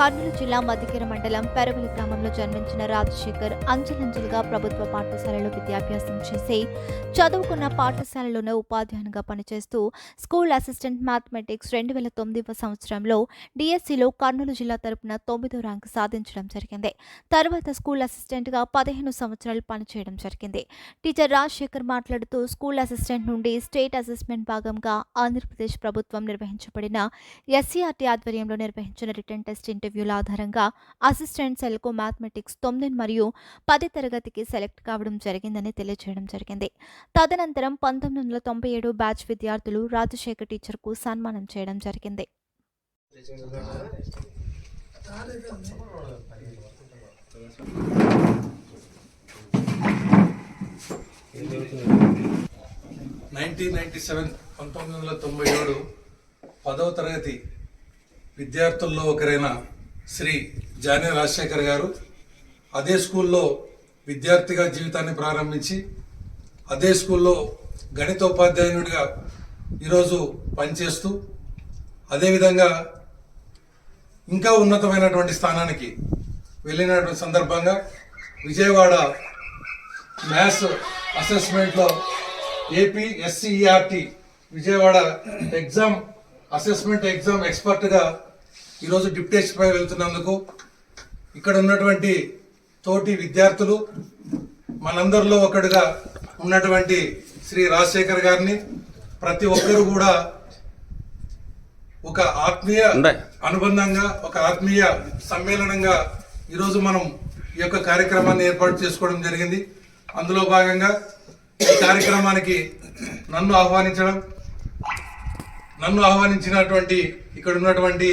కర్నూలు జిల్లా మధ్యకెర మండలం పెరవలి గ్రామంలో జన్మించిన రాజశేఖర్ అంచెలంచెలుగా ప్రభుత్వ పాఠశాలలో విద్యాభ్యాసం చేసి చదువుకున్న పాఠశాలలోనే ఉపాధ్యాయునిగా పనిచేస్తూ స్కూల్ అసిస్టెంట్ మ్యాథమెటిక్స్ రెండు వేల తొమ్మిదవ సంవత్సరంలో డిఎస్సిలో కర్నూలు జిల్లా తరపున తొమ్మిదో ర్యాంకు సాధించడం జరిగింది. తర్వాత స్కూల్ అసిస్టెంట్గా పదిహేను సంవత్సరాలు పనిచేయడం జరిగింది. టీచర్ రాజశేఖర్ మాట్లాడుతూ స్కూల్ అసిస్టెంట్ నుండి స్టేట్ అసెస్మెంట్ భాగంగా ఆంధ్రప్రదేశ్ ప్రభుత్వం నిర్వహించబడిన ఎస్సీఆర్టీ ఆధ్వర్యంలో నిర్వహించిన రిటర్న్ టెస్ట్ ఇంటర్వ్యూల ఆధారంగా అసిస్టెంట్ సెల్కు మ్యాథమెటిక్స్ తొమ్మిది మరియు పది తరగతికి సెలెక్ట్ కావడం జరిగిందని తెలియజేయడం జరిగింది. తదనంతరం పంతొమ్మిది వందల తొంభై ఏడు బ్యాచ్ విద్యార్థులు రాజశేఖర్ టీచర్కు సన్మానం చేయడం జరిగింది. నైన్టీన్ నైన్టీ సెవెన్ పంతొమ్మిది వందల తొంభై ఏడు పదవ తరగతి విద్యార్థుల్లో ఒకరైన శ్రీ జానే రాజశేఖర్ గారు అదే స్కూల్లో విద్యార్థిగా జీవితాన్ని ప్రారంభించి అదే స్కూల్లో గణితోపాధ్యాయునిగా ఈరోజు పనిచేస్తూ అదేవిధంగా ఇంకా ఉన్నతమైనటువంటి స్థానానికి వెళ్ళినటువంటి సందర్భంగా Vijayawada maths అసెస్మెంట్లో AP SCERT Vijayawada exam assessment exam ఎక్స్పర్ట్గా ఈరోజు డిప్యుటేషన్పై వెళ్తున్నందుకు ఇక్కడ ఉన్నటువంటి తోటి విద్యార్థులు మనందరిలో ఒకడుగా ఉన్నటువంటి శ్రీ రాజశేఖర్ గారిని ప్రతి ఒక్కరు కూడా ఒక ఆత్మీయ అనుబంధంగా ఒక ఆత్మీయ సమ్మేళనంగా ఈరోజు మనం ఈ యొక్క కార్యక్రమాన్ని ఏర్పాటు చేసుకోవడం జరిగింది. అందులో భాగంగా ఈ కార్యక్రమానికి నన్ను ఆహ్వానించడం నన్ను ఆహ్వానించినటువంటి ఇక్కడ ఉన్నటువంటి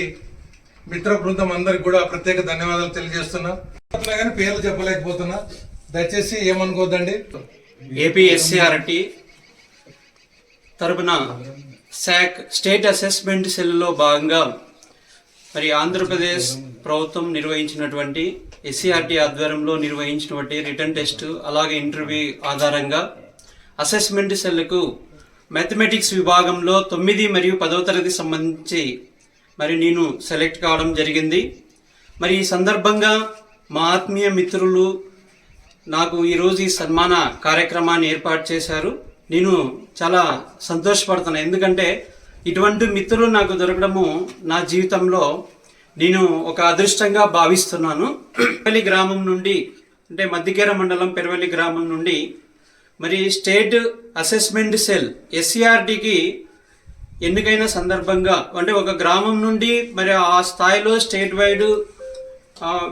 మిత్ర బృందం అందరికి కూడా ప్రత్యేక ధన్యవాదాలు తెలియజేస్తున్నా. కానీ పేర్లు చెప్పలేకపోతున్నా. దయచేసి ఏమనుకోవద్దండి ఏపీఎస్సిఆర్టీ తరపున శాక్ స్టేట్ అసెస్మెంట్ సెల్లో భాగంగా మరి ఆంధ్రప్రదేశ్ ప్రభుత్వం నిర్వహించినటువంటి ఎస్సీఆర్టీ ఆధ్వర్యంలో నిర్వహించినటువంటి రిటర్న్ టెస్ట్ అలాగే ఇంటర్వ్యూ ఆధారంగా అసెస్మెంట్ సెల్కు మ్యాథమెటిక్స్ విభాగంలో తొమ్మిది మరియు పదవ తరగతి సంబంధించి మరి నేను సెలెక్ట్ కావడం జరిగింది. మరి ఈ సందర్భంగా మా ఆత్మీయ మిత్రులు నాకు ఈరోజు ఈ సన్మాన కార్యక్రమాన్ని ఏర్పాటు చేశారు. నేను చాలా సంతోషపడుతున్నాను ఎందుకంటే ఇటువంటి మిత్రులు నాకు దొరకడము నా జీవితంలో నేను ఒక అదృష్టంగా భావిస్తున్నాను. పెరవలి గ్రామం నుండి అంటే మధ్యకేర మండలం పెరవలి గ్రామం నుండి మరి స్టేట్ అసెస్మెంట్ సెల్ ఎస్సిఆర్డికి ఎన్నికైన సందర్భంగా అంటే ఒక గ్రామం నుండి మరి ఆ స్థాయిలో స్టేట్ వైడ్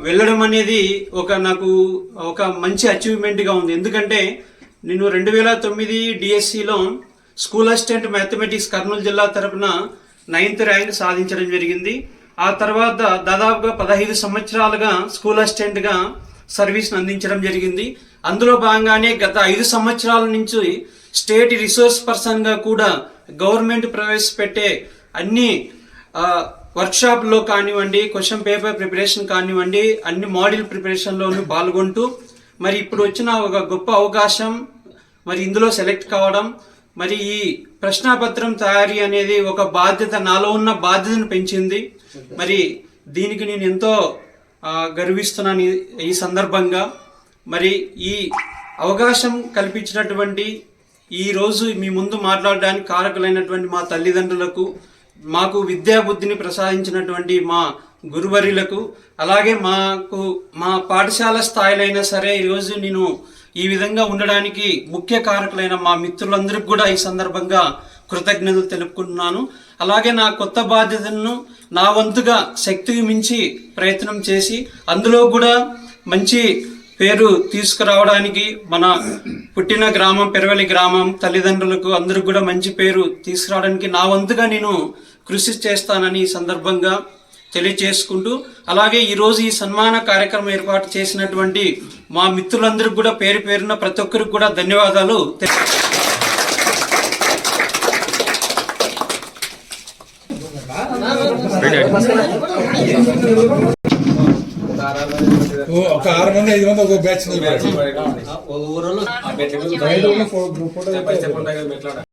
వెళ్ళడం అనేది ఒక నాకు ఒక మంచి అచీవ్మెంట్గా ఉంది. ఎందుకంటే నేను రెండు వేల తొమ్మిది డిఎస్సిలో స్కూల్ అసిస్టెంట్ మ్యాథమెటిక్స్ కర్నూలు జిల్లా తరపున నైన్త్ ర్యాంక్ సాధించడం జరిగింది. ఆ తర్వాత దాదాపుగా పదహైదు సంవత్సరాలుగా స్కూల్ అసిస్టెంట్గా సర్వీస్ని అందించడం జరిగింది. అందులో భాగంగానే గత ఐదు సంవత్సరాల నుంచి స్టేట్ రిసోర్స్ పర్సన్గా కూడా గవర్నమెంట్ ప్రవేశపెట్టే అన్ని వర్క్షాప్లో కానివ్వండి క్వశ్చన్ పేపర్ ప్రిపరేషన్ కానివ్వండి అన్ని మోడల్ ప్రిపరేషన్లోనూ పాల్గొంటూ మరి ఇప్పుడు వచ్చిన ఒక గొప్ప అవకాశం మరి ఇందులో సెలెక్ట్ కావడం మరి ఈ ప్రశ్నాపత్రం తయారీ అనేది ఒక బాధ్యత నాలో ఉన్న బాధ్యతను పెంచింది. మరి దీనికి నేను ఎంతో గర్విస్తున్నాను ఈ సందర్భంగా. మరి ఈ అవకాశం కల్పించినటువంటి ఈరోజు మీ ముందు మాట్లాడడానికి కారకులైనటువంటి మా తల్లిదండ్రులకు మాకు విద్యాబుద్ధిని ప్రసాదించినటువంటి మా గురువర్యులకు అలాగే మాకు మా పాఠశాల స్థాయిలైనా సరే ఈరోజు నేను ఈ విధంగా ఉండడానికి ముఖ్య కారకులైన మా మిత్రులందరికీ కూడా ఈ సందర్భంగా కృతజ్ఞతలు తెలుపుకుంటున్నాను. అలాగే నా కొత్త బాధ్యతలను నా వంతుగా శక్తికి మించి ప్రయత్నం చేసి అందులో కూడా మంచి పేరు తీసుకురావడానికి మన పుట్టిన గ్రామం పెరవలి గ్రామం తల్లిదండ్రులకు అందరికి కూడా మంచి పేరు తీసుకురావడానికి నా వంతుగా నేను కృషి చేస్తానని ఈ సందర్భంగా తెలియజేసుకుంటూ అలాగే ఈరోజు ఈ సన్మాన కార్యక్రమం ఏర్పాటు చేసినటువంటి మా మిత్రులందరికీ కూడా పేరు పేరున ప్రతి ఒక్కరికి కూడా ధన్యవాదాలు ఒక ఆరు మంది ఐదు మంది ఒక బ్యాచ్ ఊరిలో ఫోటో